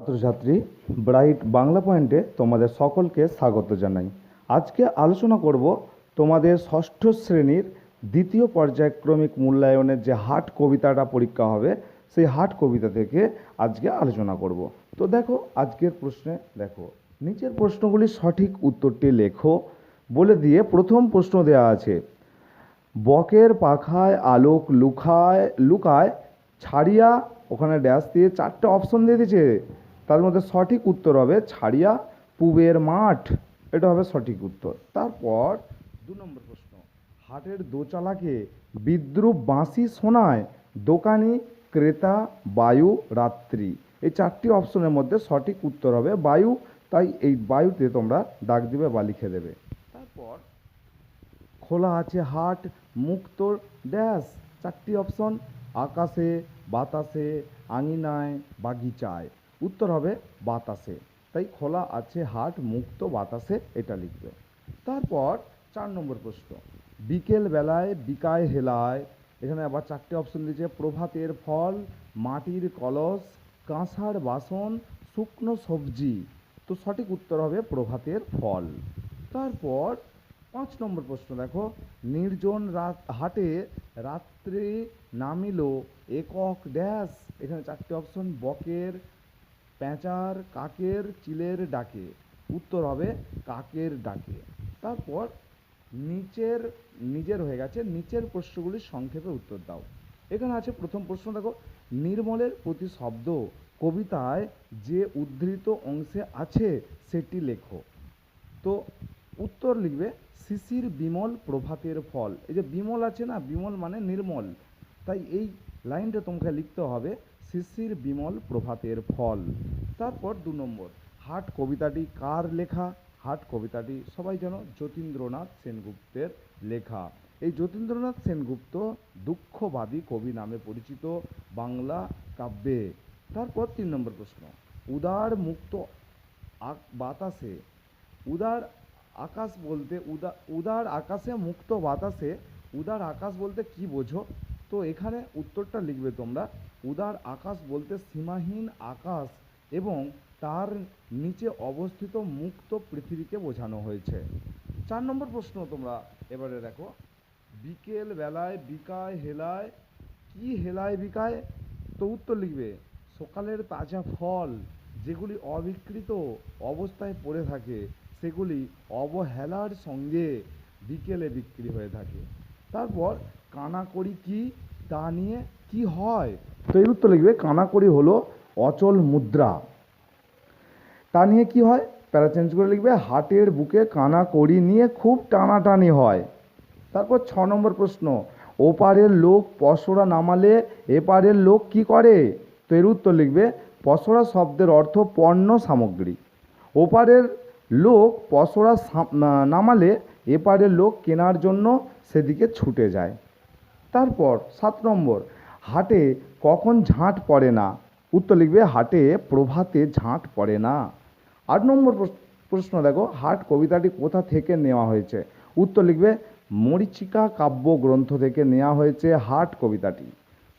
ছাত্রছাত্রী, ব্রাইট বাংলা পয়েন্টে তোমাদের সকলকে স্বাগত জানাই। আজকে আলোচনা করব তোমাদের ষষ্ঠ শ্রেণির দ্বিতীয় পর্যায়ক্রমিক মূল্যায়নের যে হাট কবিতাটা পরীক্ষা হবে, সেই হাট কবিতা থেকে আজকে আলোচনা করব। তো দেখো, আজকের প্রশ্নে দেখো, নিচের প্রশ্নগুলির সঠিক উত্তরটি লেখো বলে দিয়ে প্রথম প্রশ্ন দেওয়া আছে, বকের পাখায় আলোক লুকায় লুকায় ছাড়িয়া ওখানে ড্যাশ দিয়ে চারটে অপশন দিয়ে দিয়েছে। তার মধ্যে সঠিক উত্তর হবে ছাড়িয়া পুবের মাঠ। এটা হবে সঠিক উত্তর। তারপর দু নম্বর প্রশ্ন। হাটের দোচালাকে বিদ্রুপ বাঁশি শোনায় দোকানি, ক্রেতা, বায়ু, রাত্রি। এই চারটি অপশনের মধ্যে সঠিক উত্তর হবে বায়ু। তাই এই বায়ুতে তোমরা ডাক দিবে বা লিখে দেবে। তারপর খোলা আছে হাট মুক্ত ড্যাশ। চারটি অপশন। আকাশে, বাতাসে, আঙিনায়, বাগিচায়। উত্তর হবে বাতাসে। তাই খোলা আছে, হাট মুক্ত বাতাসে এটা লিখবে। তারপর চার নম্বর প্রশ্ন। বিকেল বেলায় বিকায় হেলায়। এখানে আবার চারটে অপশন দিয়েছে, প্রভাতের ফল, মাটির কলস, কাঁসার বাসন, শুকনো সবজি। তো সঠিক উত্তর হবে প্রভাতের ফল। তারপর পাঁচ নম্বর প্রশ্ন দেখো। নির্জন রাত, হাটে রাত্রে নামিল, একক ড্যাশ। এখানে চারটে অপশন বকের প্যাঁচার কাকের চিলের ডাকে। উত্তর হবে কাকের ডাকে। তারপর নিচের, নিজের হয়ে গেছে। নিচের প্রশ্নগুলির সংক্ষেপে উত্তর দাও। এখানে আছে প্রথম প্রশ্ন, দেখো। নির্মলের প্রতি শব্দ কবিতায় যে উদ্ধৃত অংশে আছে সেটি লেখো। তো উত্তর লিখবে, শিশির বিমল প্রভাতের ফল। এই যে বিমল আছে না, বিমল মানে নির্মল। তাই এই লাইনটা তোমাকে লিখতে হবে। শিশির বিমল প্রভাতের ফল। তারপর দু নম্বর, হাট কবিতাটি কার লেখা? হাট কবিতাটি সবাই যেন যতীন্দ্রনাথ সেনগুপ্তের লেখা। এই যতীন্দ্রনাথ সেনগুপ্ত দুঃখবাদী কবি নামে পরিচিত বাংলা কাব্যে। তারপর তিন নম্বর প্রশ্ন, উদার মুক্ত বাতাসে, উদার আকাশ বলতে উদা উদার আকাশে মুক্ত বাতাসে, উদার আকাশ বলতে কি বোঝো? তো এখানে উত্তরটা লিখবে তোমরা উদার আকাশ বলতে সীমাহীন আকাশ এবং তার নিচে অবস্থিত মুক্ত পৃথিবীকে বোঝানো হয়েছে। চার নম্বর প্রশ্ন তোমরা এবারে দেখো। বিকেল বেলায় বিকায় হেলায়, কি হেলায় বিকায়? তো উত্তর লিখবে, সকালের তাজা ফল যেগুলি অবিকৃত অবস্থায় পড়ে থাকে, সেগুলি অবহেলার সঙ্গে বিকেলে বিক্রি হয়ে থাকে। তারপর কানাকড়ি কি? তা নিয়ে কি হয়? তো এর উত্তর লিখবে, কানাকড়ি হলো অচল মুদ্রা। তা নিয়ে কি হয়? প্যারা চেঞ্জ করে লিখবে, হাটের বুকে কানা কড়ি নিয়ে খুব টানাটানি হয়। তারপর ছ নম্বর প্রশ্ন, ওপারের লোক পসরা নামালে এপারের লোক কি করে? তো এর উত্তর লিখবে, পসরা শব্দের অর্থ পণ্য সামগ্রী। ওপারের লোক পসরা নামালে এপারের লোক কেনার জন্য সেদিকে ছুটে যায়। তারপর সাত নম্বর, হাটে কখন ঝাঁট পড়ে না? উত্তর লিখবে, হাটে প্রভাতে ঝাঁট পড়ে না। আট নম্বর প্রশ- প্রশ্ন দেখো, হাট কবিতাটি কোথা থেকে নেওয়া হয়েছে? উত্তর লিখবে, মরীচিকা কাব্য গ্রন্থ থেকে নেওয়া হয়েছে হাট কবিতাটি।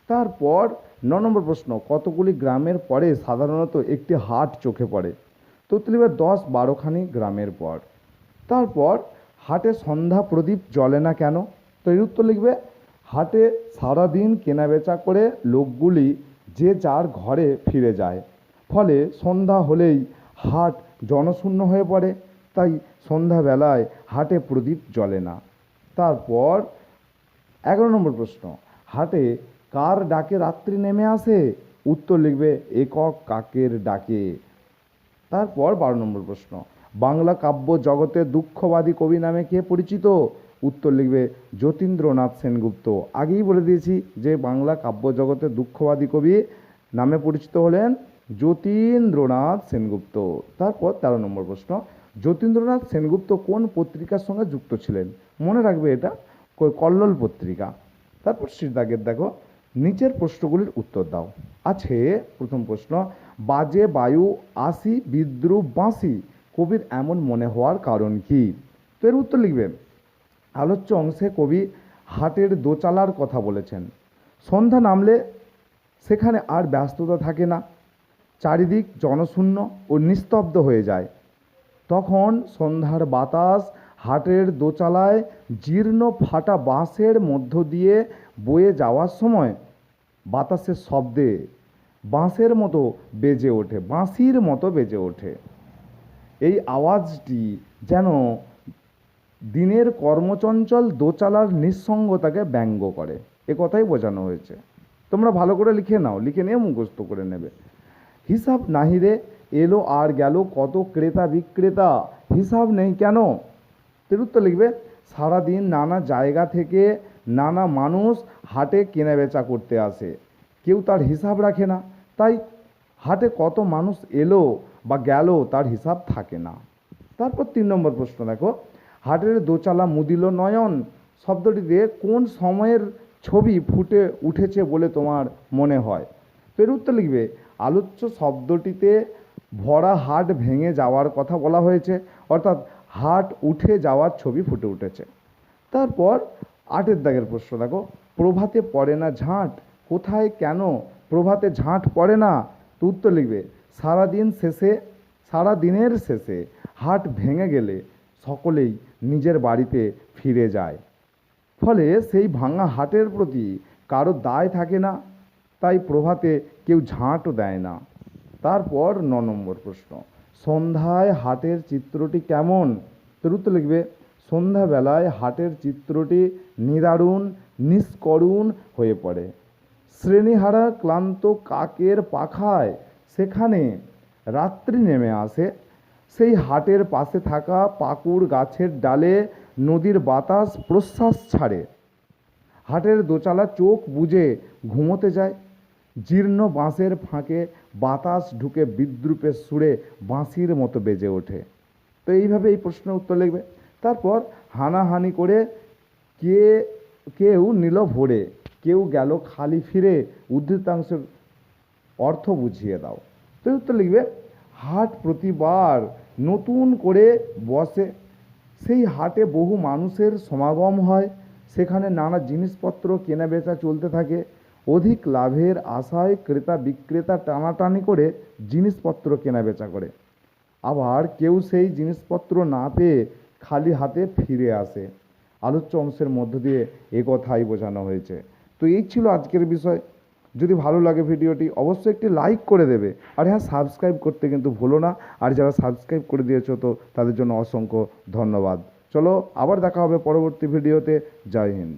তারপর ন নম্বর প্রশ্ন, কতগুলি গ্রামের পরে সাধারণত একটি হাট চোখে পড়ে? তো উত্তর লিখবে, দশ বারোখানি গ্রামের পর। তারপর, হাটে সন্ধ্যা প্রদীপ জ্বলে না কেন? তো এর উত্তর লিখবে হাটে সারাদিন কেনাবেচা করে লোকগুলি যে যার ঘরে ফিরে যায়। ফলে সন্ধ্যা হলেই হাট জনশূন্য হয়ে পড়ে, তাই সন্ধ্যাবেলায় হাটে প্রদীপ জ্বলে না। তারপর এগারো নম্বর প্রশ্ন, হাটে কার ডাকে রাত্রি নেমে আসে? উত্তর লিখবে, একক কাকের ডাকে। তারপর বারো নম্বর প্রশ্ন, বাংলা কাব্য জগতে দুঃখবাদী কবি নামে কে পরিচিত? উত্তর লিখবে যতীন্দ্রনাথ সেনগুপ্ত। আগেই বলে দিয়েছি যে বাংলা কাব্য জগতে দুঃখবাদী কবি নামে পরিচিত হলেন যতীন্দ্রনাথ সেনগুপ্ত। তারপর তেরো নম্বর প্রশ্ন, যতীন্দ্রনাথ সেনগুপ্ত কোন পত্রিকার সঙ্গে যুক্ত ছিলেন? মনে রাখবে এটা কল্লোল পত্রিকা। তারপর শ্রীদাগের দেখো, নিচের প্রশ্নগুলির উত্তর দাও। আছে, প্রথম প্রশ্ন, বাজে বায়ু, আসি, বিদ্রুপ, বাঁশি, কবির এমন মনে হওয়ার কারণ কি? তো এর উত্তর লিখবে আলোচ্য অংশে কবি হাটের দোচালার কথা বলেছেন। সন্ধ্যা নামলে সেখানে আর ব্যস্ততা থাকে না। চারিদিক জনশূন্য ও নিস্তব্ধ হয়ে যায়। তখন সন্ধ্যার বাতাস হাটের দোচালায় জীর্ণ ফাটা বাঁশের মধ্য দিয়ে বয়ে যাওয়ার সময় বাতাসের শব্দে বাঁশের মতো বেজে ওঠে, বাঁশির মতো বেজে ওঠে। এই আওয়াজটি যেন দিনের কর্মচঞ্চল দোচালার নিঃসঙ্গতাকে ব্যঙ্গ করে। এ কথাই বোঝানো হয়েছে। তোমরা ভালো করে লিখে নাও, লিখে নিয়ে মুখস্থ করে নেবে। হিসাব নাহিরে এলো আর গেল কত ক্রেতা বিক্রেতা। হিসাব নেই কেন? এর উত্তর লিখবে, সারাদিন নানা জায়গা থেকে নানা মানুষ হাটে কেনাবেচা করতে আসে। কেউ তার হিসাব রাখে না। তাই হাটে কত মানুষ এলো বা গেল তার হিসাব থাকে না। তারপর তিন নম্বর প্রশ্ন দেখো। হাটের দোচালা মুদিল নয়ন। শব্দটিতে কোন সময়ের ছবি ফুটে উঠেছে বলে তোমার মনে হয়? তো উত্তর লিখবে, আলোচ্য শব্দটিতে ভরা হাট ভেঙে যাওয়ার কথা বলা হয়েছে, অর্থাৎ হাট উঠে যাওয়ার ছবি ফুটে উঠেছে। তারপর আটের দাগের প্রশ্ন, দেখো, প্রভাতে পড়ে না ঝাঁট, কোথায় কেন? প্রভাতে ঝাঁট পড়ে না? তো উত্তর লিখবে, সারাদিন শেষে সারা দিনের শেষে হাট ভেঙে গেলে সকলেই নিজের বাড়িতে ফিরে যায়। ফলে সেই ভাঙা হাটের প্রতি কারও দায় থাকে না, তাই প্রভাতে কেউ ঝাঁটও দেয় না। তারপর ন নম্বর প্রশ্ন, সন্ধ্যায় হাটের চিত্রটি কেমন? তোর উত্তর লিখবে, সন্ধ্যাবেলায় হাটের চিত্রটি নিদারুণ, নিষ্করুণ হয়ে পড়ে। শ্রেণীহারা ক্লান্ত কাকের পাখায়, সেখানে রাত্রি নেমে আসে। সেই হাটের পাশে থাকা পাকুড় গাছের ডালে নদীর বাতাস প্রশ্বাস ছাড়ে। হাটের দোচালা চোখ বুজে ঘুমোতে যায়। জীর্ণ বাঁশের ফাঁকে বাতাস ঢুকে বিদ্রুপের সুরে বাঁশির মতো বেজে ওঠে। তো এইভাবে এই প্রশ্নের উত্তর লিখবে। তারপর হানাহানি করে কে, কেউ নিল ভরে, কেউ গেল খালি ফিরে, উদ্ধৃতাংশের অর্থ বুঝিয়ে দাও। তো উত্তর লিখবে হাট প্রতিবার নতুন করে বসে। সেই হাটে বহু মানুষের সমাগম হয়। সেখানে নানা জিনিসপত্র কেনাবেচা চলতে থাকে। অধিক লাভের আশায় ক্রেতা বিক্রেতা টানাটানি করে জিনিসপত্র কেনাবেচা করে। আবার কেউ সেই জিনিসপত্র না পেয়ে খালি হাতে ফিরে আসে। আলোচ্য অংশের মধ্য দিয়ে এ কথাই বোঝানো হয়েছে। তো এই ছিল আজকের বিষয়। যদি ভালো লাগে ভিডিওটি, অবশ্যই একটি লাইক করে দেবে। আর হ্যাঁ সাবস্ক্রাইব করতে কিন্তু ভুলো না। আর যারা সাবস্ক্রাইব করে দিয়েছ তো, তাদের জন্য অসংখ্য ধন্যবাদ। চলো, আবার দেখা হবে পরবর্তী ভিডিওতে। জয় হিন্দ।